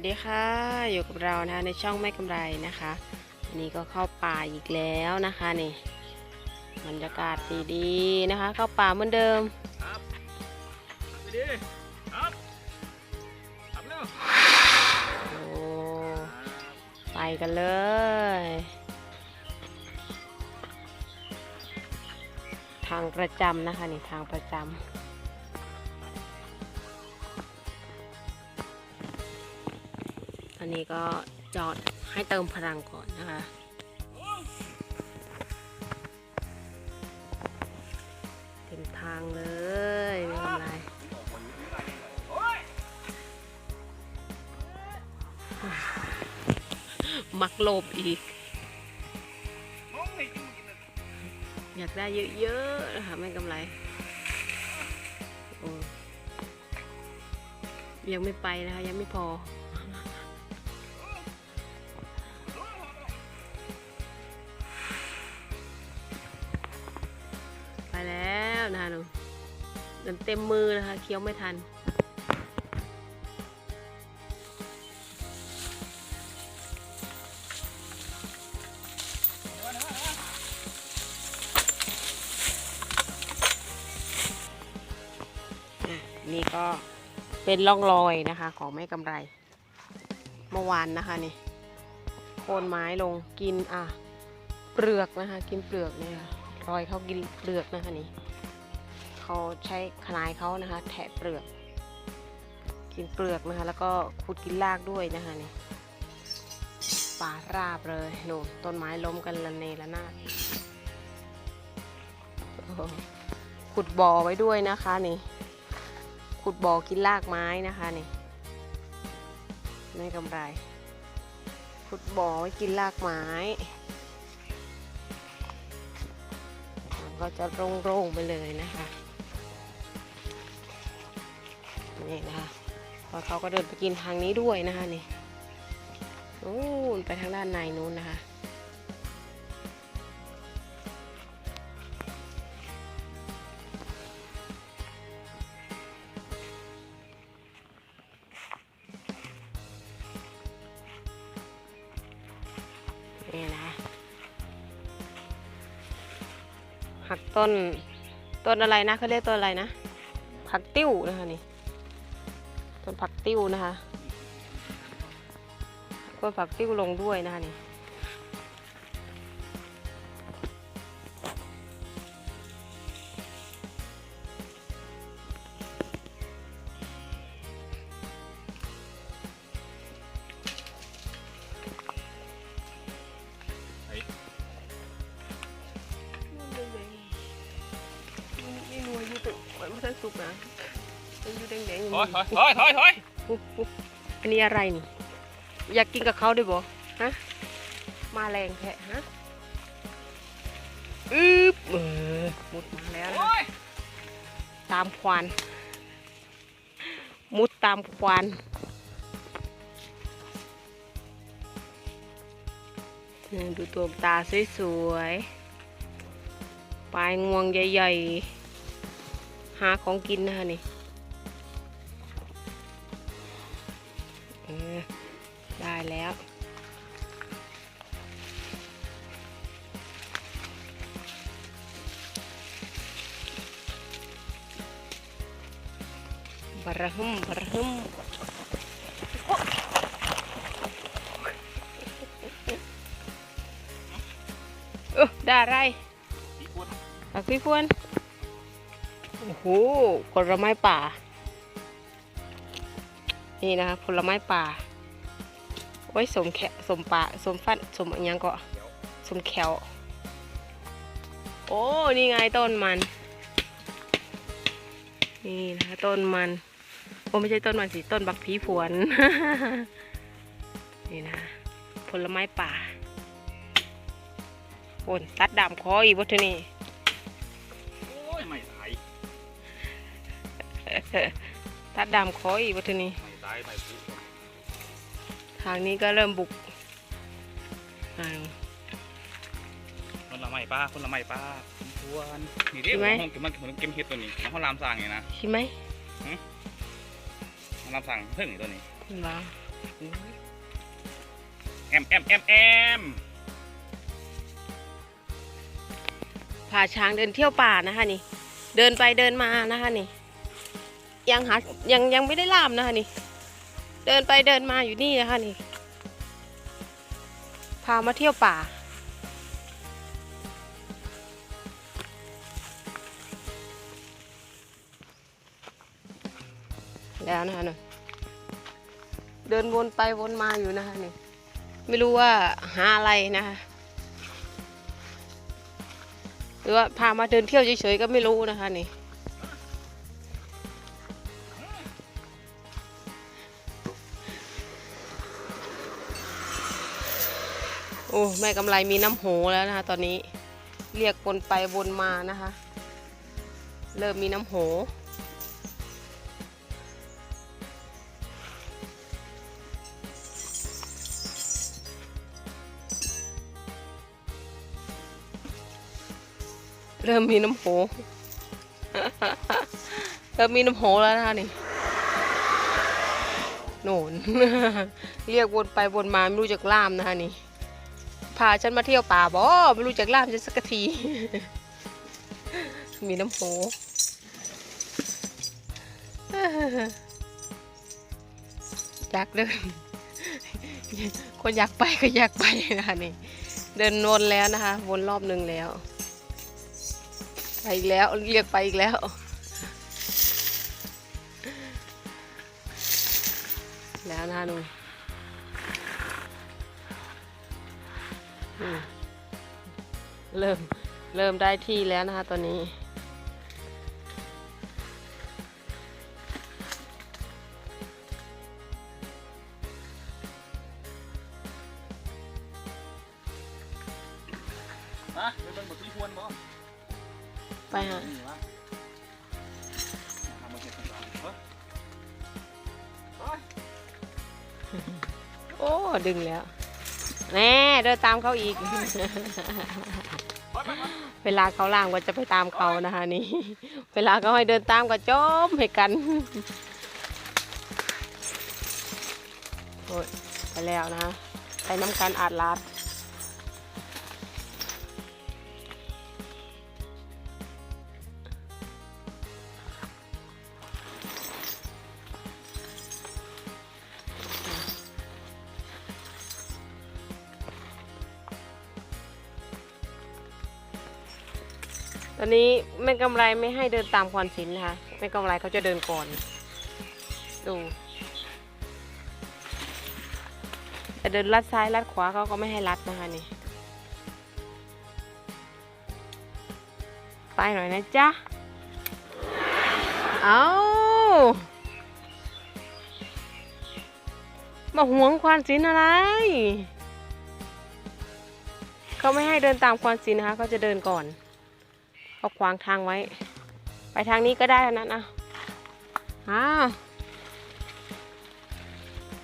วัสดีค่ะ อยู่กับเรานะคะในช่องไม่กำไรนะคะวันนี้ก็เข้าป่าอีกแล้วนะคะนี่บรรยากาศดีๆนะคะ เข้าป่าเหมือนเดิมครับไปดิครับขับเร็วโอ้ไปกันเลยทางประจำนะคะนี่ทางประจำ อันนี้ก็จอดให้เติมพลังก่อนนะคะ เต็มทางเลยไม่เป็นไรมักโลภอีก อยากได้เยอะๆนะคะไม่กำไรยังไม่ไปนะคะ ยังไม่พอ เต็มเต็มมือนะคะ เคี้ยวไม่ทัน นี่ก็เป็นร่องรอยนะคะ ของแม่กำไร เมื่อวานนะคะนี่ โคนไม้ลงกินอะ เปลือกนะคะ กินเปลือกเนี่ยรอยเขากินเปลือกนะคะนี่ เขาใช้ขนายเขานะคะ แทะเปลือก กินเปลือกนะคะ แล้วก็ขุดกินรากด้วยนะคะนี่ป่าราบเลยหนูต้นไม้ล้มกันละเนระนาดขุดบ่อไว้ด้วยนะคะนี่ ขุดบ่อกินรากไม้นะคะนี่ไม่กำไร ขุดบ่อไว้กินรากไม้ก็จะโล่งๆไปเลยนะคะ นี่นะคะพอเขาก็เดินไปกินทางนี้ด้วยนะคะนี่นู่นไปทางด้านในนู้นนะคะ นี่นะหักต้น ต้นอะไรนะเขาเรียกต้นอะไรนะ ผักติ้วนะคะนี่ ต้นผักติ้วนะคะต้นผักติ้วลงด้วยนะคะนี่นี่นัวอยู่ตึกมันไม่ใช่สุกนะมันอยู่แดงๆถอยถอยถอยถอยถ อยอุ๊บอุ๊บอันนี้อะไรนี่ อยากกินกับเขาด้วยบ่ฮะ มาแรงแท้ฮะอึ๊บเออมุดมาแล้วนะโอ้ยตามควาน มุดตามควานนี่ดูตัวตาสวยๆ ปลายงวงใหญ่ๆ หาของกินนะคะนี่ ออ ได้แล้วบะระหึมบะระหึมเออได้อะไรอีกคนผักพี่พวน โอ้โหผลไม้ป่า นี่นะคะผลไม้ป่าไว้สมแขสมป่าสมฟันสมอนหยังก็สมแขวโอ้นี่ไงต้นมัน นี่นะคะต้นมันโอ้ไม่ใช่ต้นมันสิต้นบักผีผวน นี่นะผลไม้ป่าโอนตัดดามคออีกวัฒนี่โอ้ยไม่ตายตัดดามคออีกวัฒนี่ ไม่ตายไม่พูดทางนี้ก็เริ่มบุกอ่าคนละไม่ป้าคนละไม่ป้าทวนนี่ดิใช่ไหมห้องเก็บมันมันเก็บเฮ็ดตัวนี้ห้องรามสร้างนี่นะใช่ไหมห้องรามสร้างเพิ่งนี่ตัวนี้เห็นบ่แอมแอมแอมแอมพาช้างเดินเที่ยวป่านะคะนี่ เดินไปเดินมานะคะนี่ ยังหายังยังไม่ได้ล่ามนะคะนี่ เดินไปเดินมาอยู่นี่นะคะนี่ พามาเที่ยวป่า แล้วนะคะนี่เดินวนไปวนมาอยู่นะคะนี่ ไม่รู้ว่าหาอะไรนะคะหรือว่าพามาเดินเที่ยวเฉยๆก็ไม่รู้นะคะนี่ โอ้แม่กำไรมีน้ำโหแล้วนะคะ ตอนนี้เรียกวนไปวนมานะคะ เริ่มมีน้ำโหเริ่มมีน้ำโห เริ่มมีน้ำโหแล้วนะคะนี่โหน เรียกวนไปวนมาไม่รู้จักล่ามนะคะนี่ พาฉันมาเที่ยวป่าบ่ไม่รู้จักล่ามฉันสักที มีน้ำโหอยากเดิน คนอยากไปก็อยากไปนะคะนี่ เดินวนแล้วนะคะ วนรอบหนึ่งแล้ว ไปอีกแล้ว เรียกไปอีกแล้วแล้วนะคะหนู เริ่ม เริ่มได้ที่แล้วนะคะตอนนี้ มาไปเบิ่งบทที่ควรบ่ไปฮะ นี่วะมาเบิ่งเห็ดกันก่อนเฮ้ยเฮ้ยโอ้ ดึงแล้ว แน่เดินตามเขาอีก เวลาเขาล่างก็จะไปตามเขานะคะนี่ เวลาเขาให้เดินตามก็จมให้กันโอ้ยไปแล้วนะไปน้ำกันอาดลาด ตอนนี้แม่กำไรไม่ให้เดินตามควานศิลป์นะคะแม่กำไรเขาจะเดินก่อน ดูแต่เดินลัดซ้ายลัดขวาเขาก็ไม่ให้ลัดนะคะนี่ไปหน่อยนะจ๊ะ เอามาหวงควานศิลป์อะไรเขาไม่ให้เดินตามควานศิลป์นะคะเขาจะเดินก่อน เอาขวางทางไว้ ไปทางนี้ก็ได้เท่านั้นนะอ้า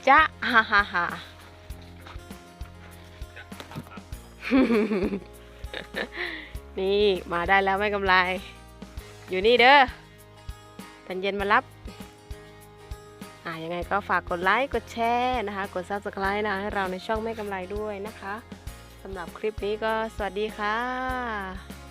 จ้าฮ่าฮ่าฮ่านี่มาได้แล้วไม่กำไร อยู่นี่เด้อตอนเย็นมารับ อ่ายังไงก็ฝากกดไลค์ กดแชร์นะคะ กด subscribe นะให้เราในช่องไม่กำไรด้วยนะคะสำหรับคลิปนี้ก็สวัสดีค่ะ